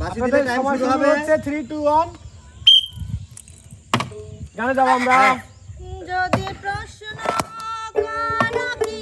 বাসি দিলে টাইম শুরু শুরু হবে। হচ্ছে থ্রি টু ওয়ান গানে যাব আমরা। যদি প্রশ্ন করো কি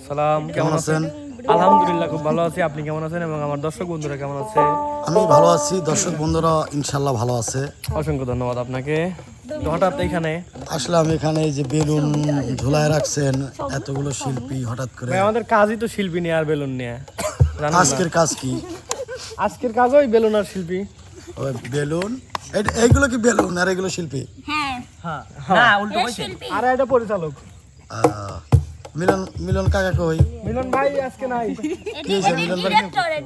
আসসালাম। কেমন আছেন? আলহামদুলিল্লাহ খুব ভালো আছি। আপনি কেমন আছেন এবং আমার দর্শক বন্ধুরা কেমন আছে? আমি ভালো আছি। দর্শক বন্ধুরা ইনশাল্লাহ ভালো আছে। অসংখ্য ধন্যবাদ আপনাকে। হঠাৎ এখানে আসলে আমি এখানে যে বেলুন ঝুলায় রাখছেন এতগুলো শিল্পী হঠাৎ করে আমাদের কাজই তো শিল্পী নিয়ে আর বেলুন নিয়ে। আজকের কাজ কি? আজকের কাজ ওই বেলুন আর শিল্পী। ওই বেলুন? এইগুলো কি বেলুন আর এগুলো শিল্পী? হ্যাঁ। না উল্টো কইছে আর এটা পরিচালক। আহ, মিলন মিলন কাকা কই? মিলন ভাই আজকে নাই। কি মিলন ভাই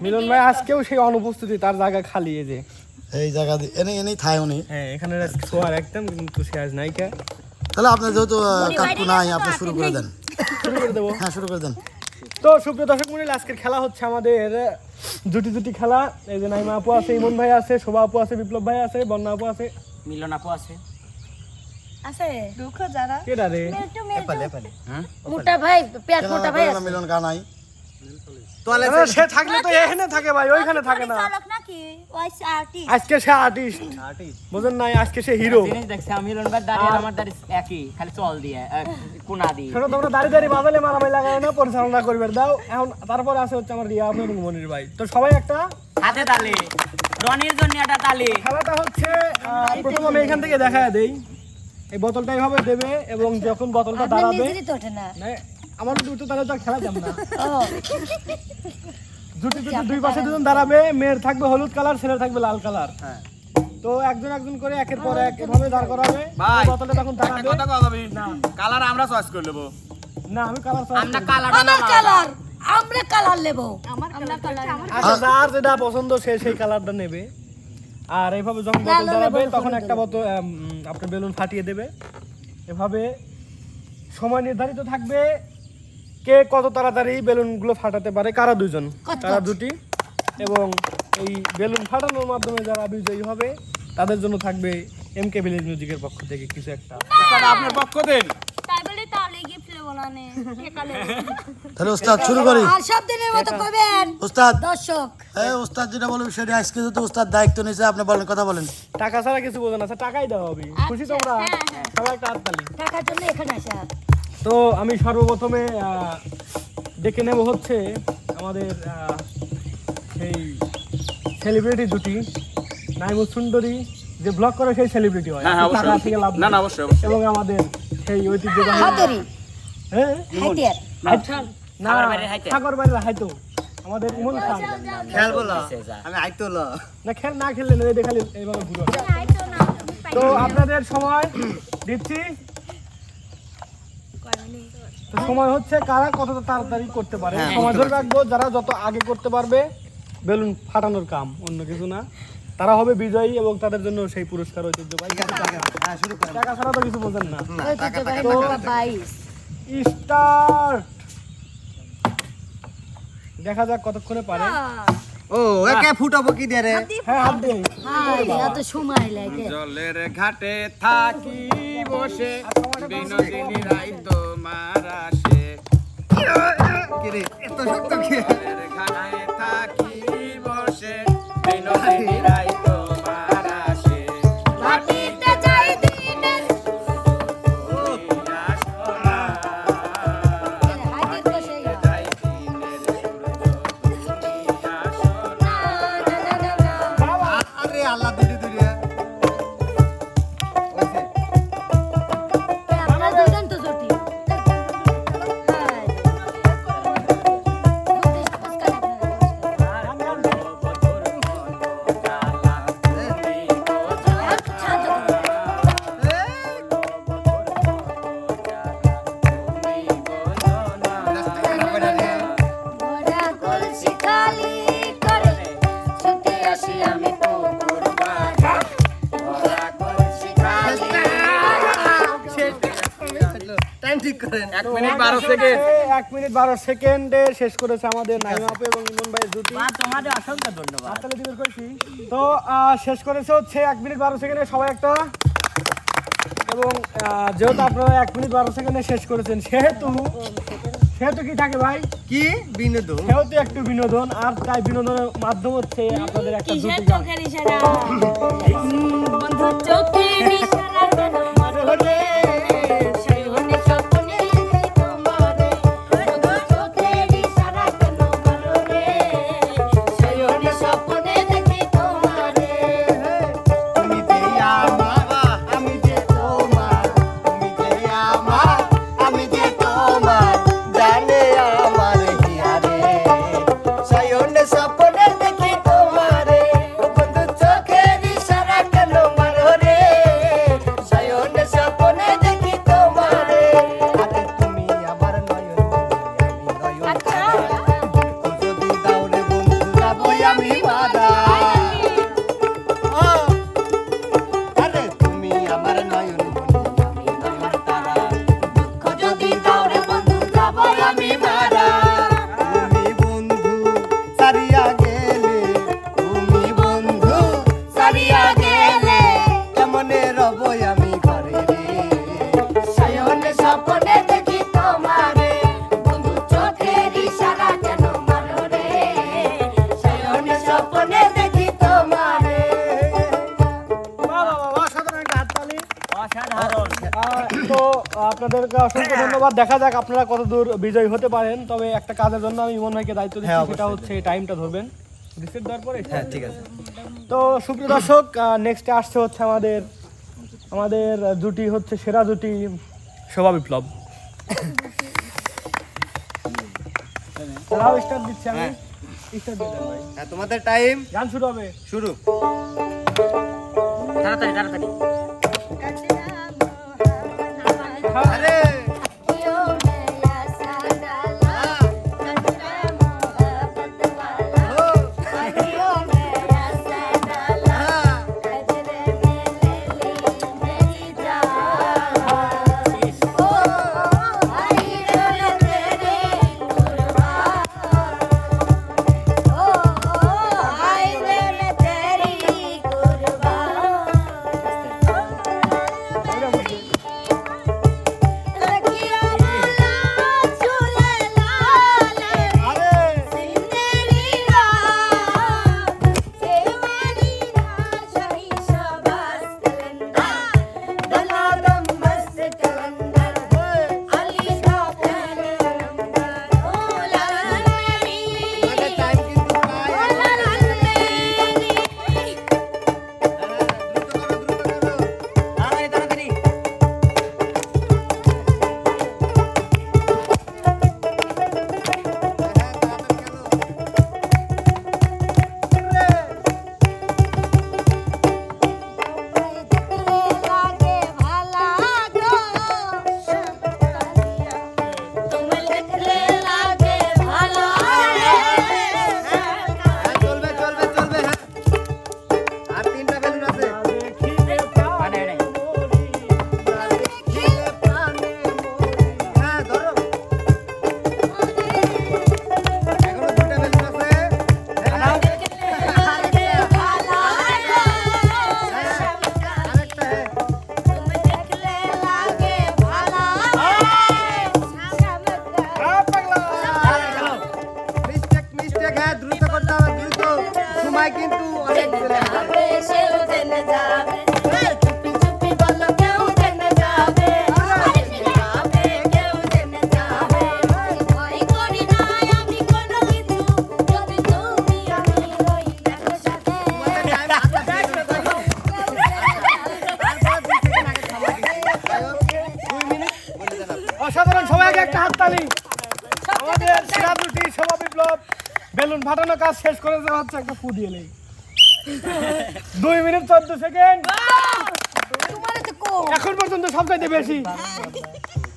মিলন ভাই। আজকেও সেই অনুপস্থিতি তার জায়গা খালি এই যে। এই জায়গা এনে এনেই থাই উনি। হ্যাঁ এখানে শোয়ার একদম কিন্তু সে আজ নাই কে। তাহলে আপনার যেহেতু কাকু নাই আপনি শুরু করে দেন। শুরু করে দেবো। হ্যাঁ শুরু করে দেন। তো সুপ্রিয় দর্শক মন্ডলী আজকের খেলা হচ্ছে আমাদের জুটি জুটি খেলা। এই যে নাইমা আপু আছে ইমন ভাই আছে শোভা আপু আছে বিপ্লব ভাই আছে বন্যা আপু আছে। মিলন আপু আছে। আছে? দুঃখ যারা কেডা রে? মোটা ভাই পেট মোটা ভাই কেন মিলন গা নাই? আরে, সে থাকলে তো এখানে থাকে ভাই ওইখানে থাকে না। চালক নাকি? ওই আর্টিস্ট। আজকে সে আর্টিস্ট। বুঝেন নাই আজকে সে হিরো। জিনিস দেখছি আমি মিলন ভাই দাঁড়িয়ে আমার দাঁড়িয়ে একই খালি চল দিয়ে কোনা দিয়ে। সেটা তোমরা দাঁড়িয়ে দাঁড়িয়ে বাজালে মারামারি লাগায় না পরিচালনা করবে। দাও এখন তারপর আছে হচ্ছে আমার রিয়া আপু এবং মনির ভাই। তো সবাই একটা হাতে তালে রনির জন্য একটা তালে। খেলাটা হচ্ছে প্রথম আমি এখান থেকে দেখা দেই। এই বোতলটা এইভাবে দেবে এবং যখন বোতলটা দাঁড়াবে না। আমার দুটো তাহলে তো খেলা যাবে না। জুটি জুটি দুই পাশে দুজন দাঁড়াবে মেয়ের থাকবে হলুদ কালার ছেলের থাকবে লাল কালার। তো একজন একজন করে একের পর এক এভাবে দাঁড় করাবে। ভাই, বোতলটা তখন দাঁড়াবে কথা কথা যাবি কালার আমরা চয়েস করে নেব। না আমি কালার আমরা কালাটা না। আমার কালার আমরা কালার নেব। আমরা কালার আচ্ছা যার যেটা পছন্দ সে সেই কালারটা নেবে। আর এইভাবে যখন বোতল দাঁড়াবে তখন একটা বোতল আপনার বেলুন ফাটিয়ে দেবে। এভাবে সময় নির্ধারিত থাকবে কে কত তাড়াতাড়ি বেলুনগুলো ফাটাতে পারে কারা দুজন কত? কারা দুটি? এবং এই বেলুন ফাটানোর মাধ্যমে যারা বিজয়ী হবে তাদের জন্য থাকবে এম কে ভিলেজ মিউজিকের পক্ষ থেকে কিছু একটা। আপনার পক্ষ বলে তাহলে ওস্তাদ শুরু করি। আর সব দিনের মতো করবেন ওস্তাদ। দর্শক। এই ওস্তাদ যেটা বলবে সেটা আজকে যেহেতু ওস্তাদ দায়িত্ব নিয়েছে আপনি বলেন কথা বলেন। টাকা ছাড়া কিছু বোঝেন আছে টাকাই দেওয়া হবে খুশি তোমরা? সবাই একটা হাততালি টাকার জন্য এখানে আসা। তো আমি সর্বপ্রথমে ডেকে নেব হচ্ছে আমাদের সেই সেলিব্রিটি দুটি। নাইমুল সুন্দরী যে ব্লগ করে সেই সেলিব্রিটি হয়। হ্যাঁ, হ্যাঁ, টাকা থেকে লাভ না, না, অবশ্যই, অবশ্যই। এবং আমাদের সেই ঐতিহ্যবাহী হ্যাঁ? হাতিয়ার না খাবার বাইরে হাইতে? সাগর বাইরে হাইতো। আমাদের ইমন খান খেয়াল বলো আমি আইতো লো। না খেল না খেললে না দেখালি এইভাবে ঘুরো। তো আপনাদের সময় দিচ্ছি। তো সময় হচ্ছে কারা কতটা তাড়াতাড়ি করতে পারে। হ্যাঁ, সময় ধরে রাখব যারা যত আগে করতে পারবে বেলুন ফাটানোর কাম অন্য কিছু না। তারা হবে বিজয়ী এবং তাদের জন্য সেই পুরস্কার ঐতিহ্যবাহী। হ্যাঁ টাকা ছাড়া তো কিছু বোঝেন না। স্টার্ট। দেখা যাক কতক্ষণে পারে। ও একে ফুটাবো কি দিয়ে রে। হ্যাঁ হাত দিয়ে। এত সময় লাগে। জলের ঘাটে থাকি বসে বিনোদিনী রাই তোমার আসে। কি রে এত শক্ত কি? ঘাটে কলসি খালি করে। ছুটে আসি আমি পুকুর পাড়ে। কলসি খালি টাইম ঠিক করেন। এক মিনিট বারো সেকেন্ড। এক মিনিট বারো সেকেন্ডে শেষ করেছে আমাদের নাইমা আপু এবং ইমন ভাইয়ের দুটি। তোমাদের অসংখ্য ধন্যবাদ। হাততালি দিবেন করেছি। তো শেষ করেছে হচ্ছে এক মিনিট বারো সেকেন্ডে সবাই একটা। এবং আহ, যেহেতু আপনারা এক মিনিট বারো সেকেন্ডে শেষ করেছেন সেহেতু সেহেতু কি থাকে ভাই? কি? বিনোদন? সেহেতু একটু বিনোদন আর তাই বিনোদনের মাধ্যম হচ্ছে আপনাদের একটা দুটি গান। বন্ধু চোখের আপনাদেরকে অসংখ্য ধন্যবাদ। দেখা যাক আপনারা কত দূর বিজয়ী হতে পারেন। তবে একটা কাজের জন্য আমি ইমন ভাইকে দায়িত্ব দিচ্ছি সেটা হচ্ছে টাইমটা ধরবেন। রিসিট দেওয়ার পরে? হ্যাঁ ঠিক আছে। তো সুপ্রিয় দর্শক নেক্সটে আসছে হচ্ছে আমাদের আমাদের জুটি হচ্ছে সেরা জুটি শোভা বিপ্লব। তারাও স্টার্ট দিচ্ছি আমি। স্টার্ট দিয়ে ভাই। হ্যাঁ তোমাদের টাইম গান শুরু হবে। শুরু। তাড়াতাড়ি তাড়াতাড়ি। আরে यो একটা ফু দিয়ে দুই মিনিট চোদ্দ সেকেন্ড। এখন পর্যন্ত সবচাইতে বেশি।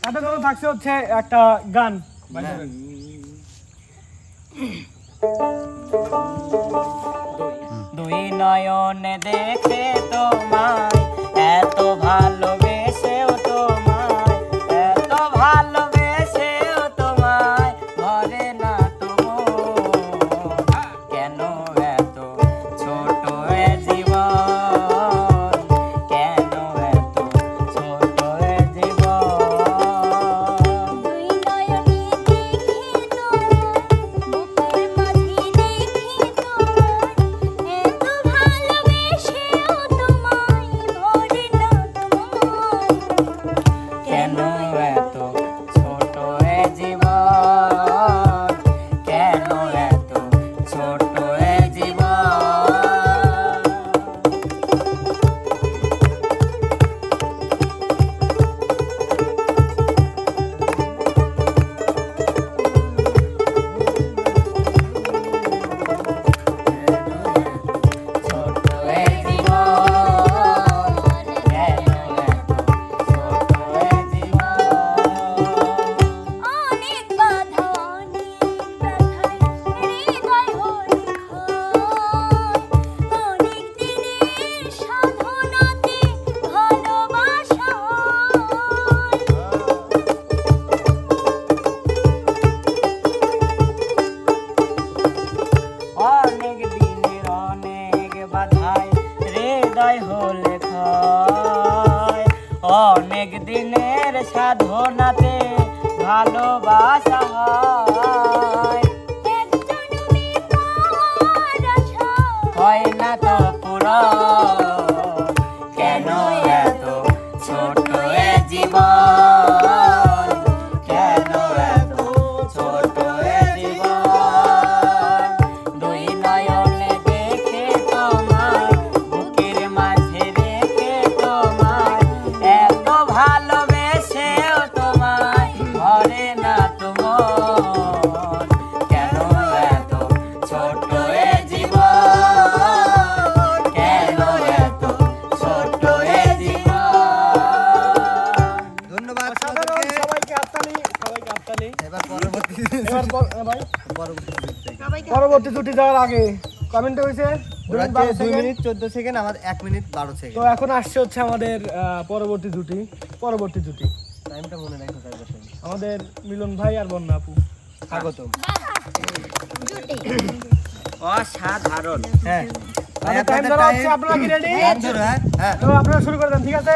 এটা ধরো থাকছে হচ্ছে একটা গান। দুই নয়নে দেখে তোমায় এত ভালো জীবন অনেক দিনের সাধনাতে ভালোবাসা হয়। হয় না তো পুরো? কেন এত ছোট জীবন? দুটি যাওয়ার আগে। কমেন্ট হয়েছে দুই মিনিট চোদ্দ সেকেন্ড এক মিনিট বারো তো এখন আসছে হচ্ছে আমাদের পরবর্তী পরবর্তী আমাদের মিলন ভাই আর আপনারা শুরু ঠিক আছে?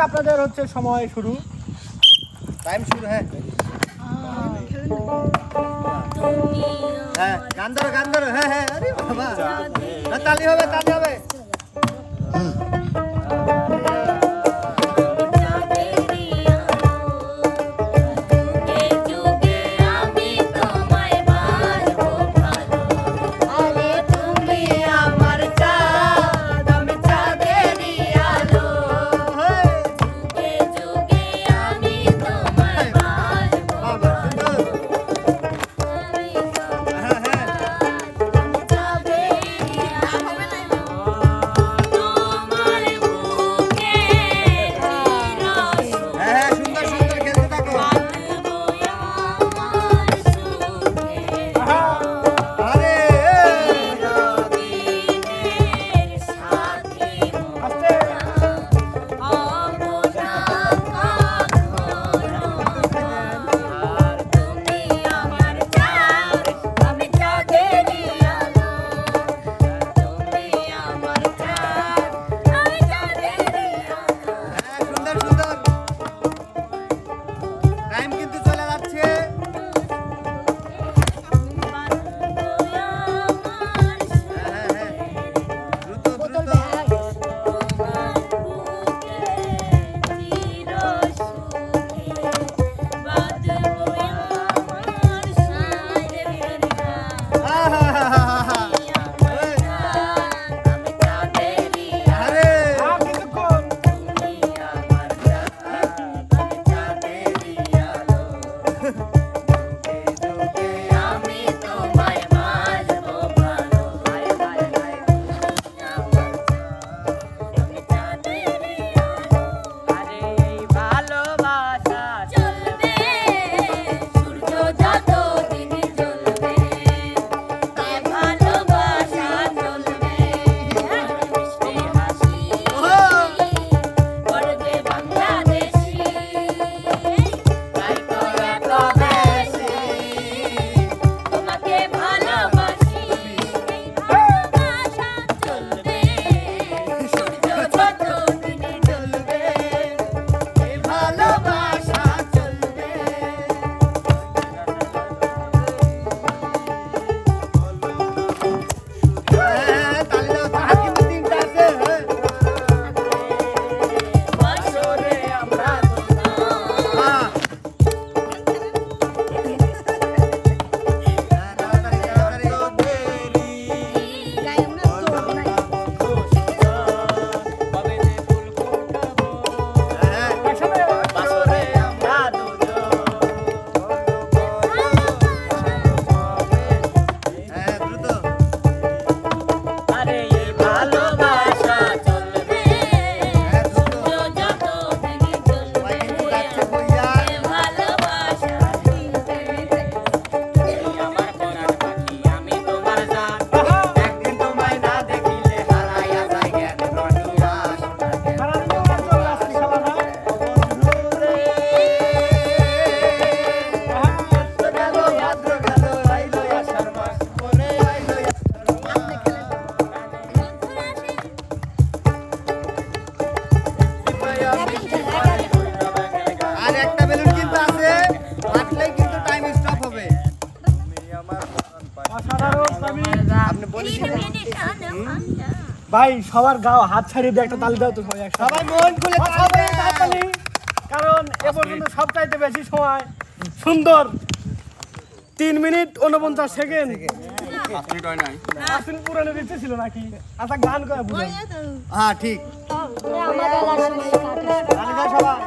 আপনাদের হচ্ছে সময় শুরু। টাইম শুরু হ্যাঁ। হ্যাঁ গান ধরো গান ধরো হ্যাঁ হ্যাঁ আরে বাবা। তালি হবে তালি হবে। ভাই সবার গাও হাত ছাড়িয়ে দিয়ে একটা তালি দাও তো সবাই একসাথে। সবাই মন খুলে তালি। কারণ এ পর্যন্ত সবচাইতে বেশি সময় সুন্দর তিন মিনিট উনপঞ্চাশ সেকেন্ড। পুরানো দিতে ছিল নাকি? আচ্ছা গান করে হ্যাঁ ঠিক। গাও সবাই।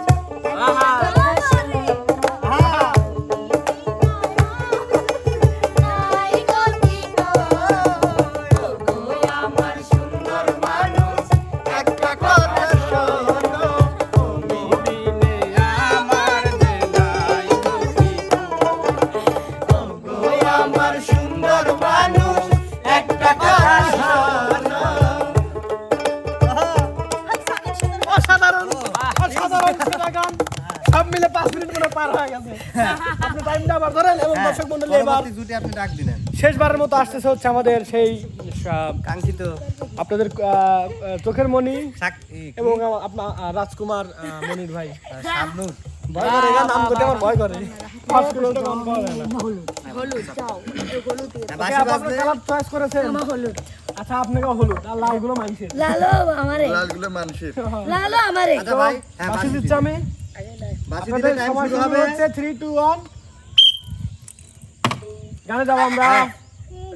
শেষবারের মতো আসতেছে হচ্ছে আমাদের সেই কাঙ্ক্ষিত আপনাদের চোখের মণি? এবং আপনার রাজকুমার মনির ভাই। নাম করতে আমার ভয় করে। আচ্ছা আপনাকে হলুদ। আর লালগুলো মাংসের লালো আমারে। লালো আমারে। আচ্ছা ভাই হ্যাঁ বাসি বাসি। দিচ্ছি আমি বাসি দিলে টাইম শুরু হবে। গানে যাব আমরা।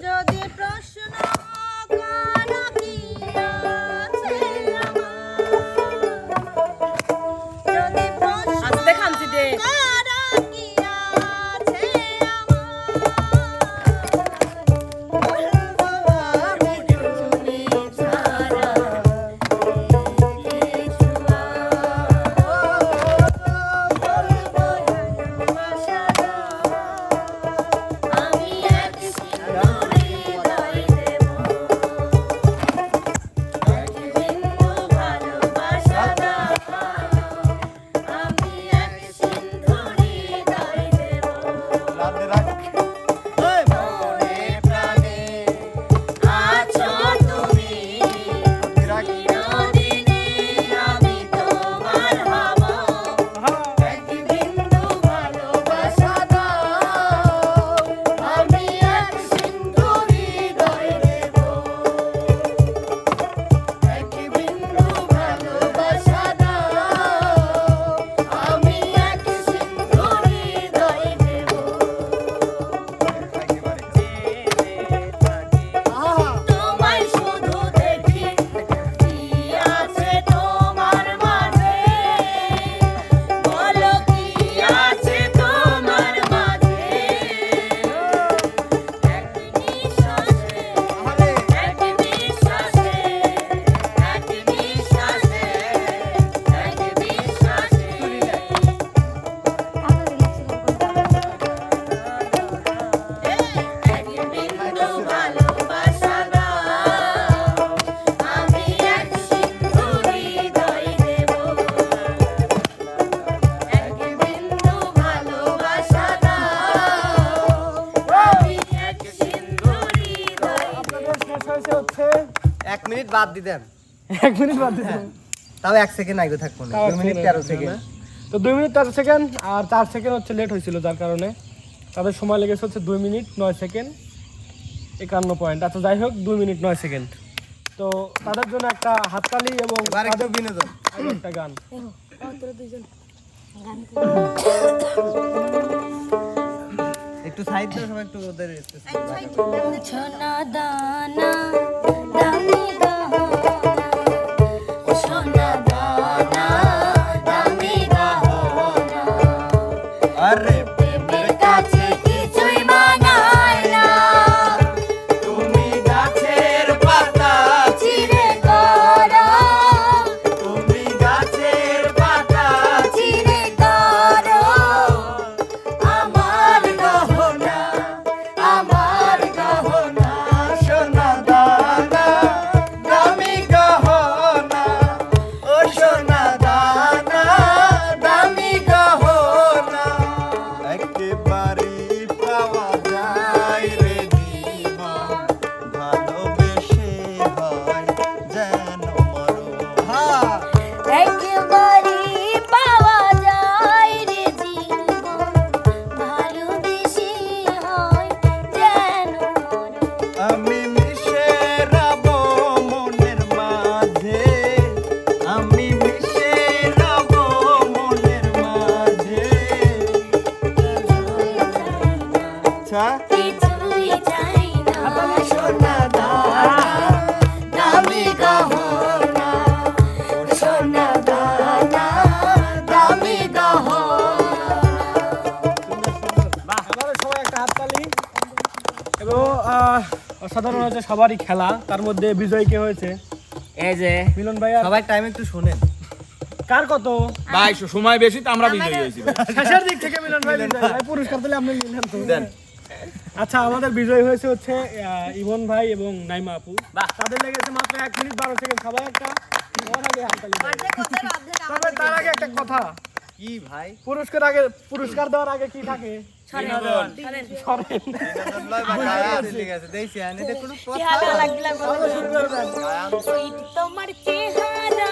যদি প্রশ্ন দিতেন এক মিনিট বাদ দিতে তাও এক সেকেন্ড আগে থাকব না দুই মিনিট তেরো সেকেন্ড তো দুই মিনিট তেরো সেকেন্ড আর চার সেকেন্ড হচ্ছে লেট হয়েছিল যার কারণে। তাদের সময় লেগেছে হচ্ছে দুই মিনিট নয় সেকেন্ড একান্ন পয়েন্ট আচ্ছা যাই হোক দুই মিনিট নয় সেকেন্ড তো তাদের জন্য একটা হাততালি এবং তাদের বিনোদন। একটা গান। একটু সাইড দাও সবাই একটু ওদের সোনা দানা। হয়েছে সবারই খেলা তার মধ্যে বিজয় কে হয়েছে? এই যে মিলন ভাই সবাই টাইম একটু শোনেন। কার কত? ভাই সময় বেশি তো আমরা বিজয়ী হয়েছি শেষের দিক থেকে মিলন ভাই বিজয়। ভাই। পুরস্কার দিলে আপনি নিলেন তো। আচ্ছা আমাদের বিজয় হয়েছে হচ্ছে ইমন ভাই এবং নাইমা আপু। বাহ। তাদের লেগেছে মাত্র এক মিনিট বারো সেকেন্ড। সবাই একটা সবার আগে হাততালি তবে তার আগে একটা কথা। কি ভাই? পুরস্কার আগে পুরস্কার দেওয়ার আগে কি থাকে? তোমার চেহারা।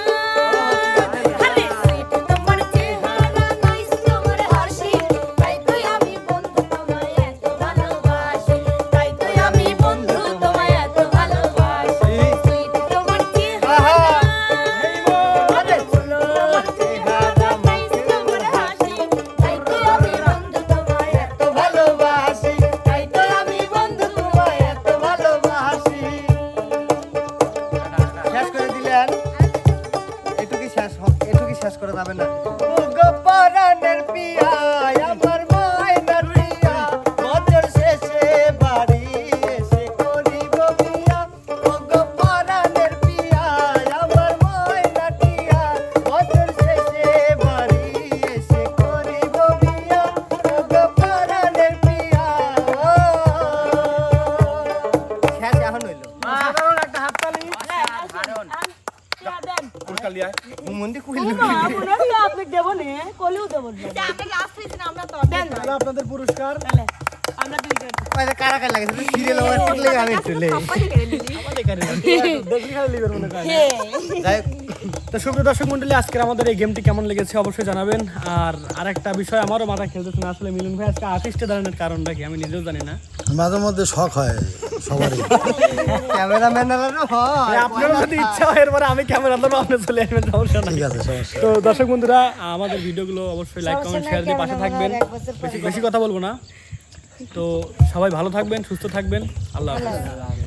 মন্দি কইল তাহলে আপনাদের পুরস্কার। পয়সা কারা কারা লাগে সিরিয়াল ওভার টিকলে আমি চলে দেখলি খালি লিবের মনে করেন যাই হোক, তো সুপ্রিয় দর্শক মন্ডলী আজকের আমাদের এই গেমটি কেমন লেগেছে অবশ্যই জানাবেন। আর আরেকটা বিষয় আমারও মাথা খেলতেছে না। আসলে মিলন ভাই আজকে আর্টিস্টে দাঁড়ানোর কারণটা কি? আমি নিজেও জানি না। মাঝে মধ্যে শখ হয় সবারই। ক্যামেরাম্যানেরও হয়। আপনারও যদি ইচ্ছা হয় এরপরে আমি ক্যামেরা ধরবো আপনি চলে আসবেন সমস্যা নাই। আছে তো দর্শক বন্ধুরা আমাদের ভিডিওগুলো অবশ্যই লাইক কমেন্ট শেয়ার দিয়ে পাশে থাকবেন। বেশি বেশি কথা বলব না। তো সবাই ভালো থাকবেন সুস্থ থাকবেন। আল্লাহ হাফেজ।